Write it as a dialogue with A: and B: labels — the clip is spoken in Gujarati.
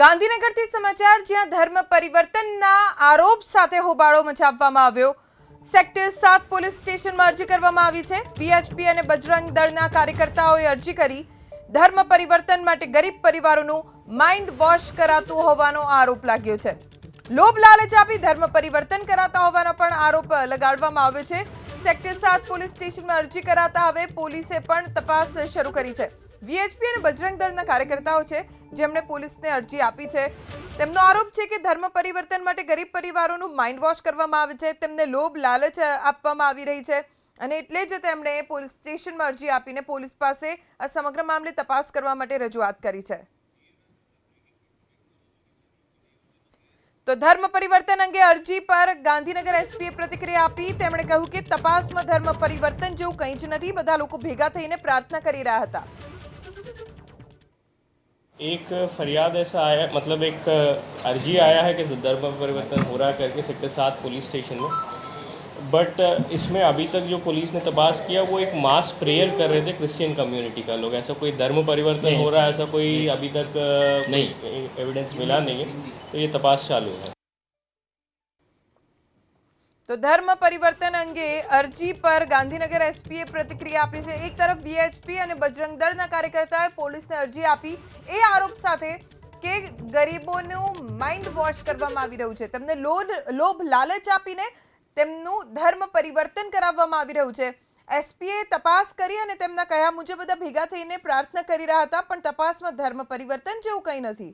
A: ગાંધીનગરથી સમાચાર, જ્યાં ધર્મ પરિવર્તનના આરોપ સાથે હોબાળો મચાવવામાં આવ્યો. સેક્ટર સાત પોલીસ સ્ટેશનમાં અરજી કરવામાં આવી છે. વીએચપી અને બજરંગ દળના કાર્યકર્તાઓએ અરજી કરી ધર્મ પરિવર્તન માટે ગરીબ પરિવારોનું માઇન્ડ વોશ કરાતું હોવાનો આરોપ લાગ્યો છે. લોભ લાલચ આપી ધર્મ પરિવર્તન કરાતા હોવાનો પણ આરોપ લગાડવામાં આવ્યો છે. સેક્ટર સાત પોલીસ સ્ટેશનમાં અરજી કરાતા હવે પોલીસે પણ તપાસ શરૂ કરી છે. વીએચપી અને બજરંગ દળના કાર્યકર્તાઓ છે, જેમણે પોલીસને અરજી આપી છે. તેમનો આરોપ છે કે ધર્મ પરિવર્તન માટે ગરીબ પરિવારોનું માઇન્ડ વોશ કરવામાં આવે છે. તેમને લોભ, લાલચ આપવામાં આવી રહી છે. અને એટલે જ તેમણે પોલીસ સ્ટેશનમાં અરજી આપીને પોલીસ પાસે આ સમગ્ર મામલે તપાસ કરવા માટે રજૂઆત કરી છે. તો ધર્મ પરિવર્તન અંગે અરજી પર ગાંધીનગર એસપીએ પ્રતિક્રિયા આપી. તેમણે કહ્યું કે તપાસમાં ધર્મ પરિવર્તન જેવું કંઈ જ નથી. બધા લોકો ભેગા થઈને પ્રાર્થના કરી રહ્યા હતા.
B: एक फरियाद ऐसा आया मतलब एक अर्जी आया है कि धर्म परिवर्तन हो रहा है करके सेक्टर सात पुलिस स्टेशन में। बट इसमें अभी तक जो पुलिस ने तपास किया वो एक मास प्रेयर कर रहे थे क्रिश्चियन कम्युनिटी का लोग। ऐसा कोई धर्म परिवर्तन हो रहा है ऐसा कोई अभी तक नहीं। एविडेंस मिला नहीं है तो ये तपास चालू है।
A: તો ધર્મ પરિવર્તન અંગે અરજી પર ગાંધીનગર એસપીએ પ્રતિક્રિયા આપી છે. એક તરફ વીએચપી અને બજરંગ દળના કાર્યકર્તાએ પોલીસને અરજી આપી. એ આરોપ સાથે કે ગરીબોનું માઇન્ડ વોશ કરવામાં આવી રહ્યું છે. તેમને લોભ લોભ લાલચ આપીને તેમનું ધર્મ પરિવર્તન કરાવવામાં આવી રહ્યું છે. એસપીએ તપાસ કરી અને તેમના કહ્યા મુજબ બધા ભેગા થઈને પ્રાર્થના કરી રહ્યા હતા, પણ તપાસમાં ધર્મ પરિવર્તન જેવું કંઈ નથી.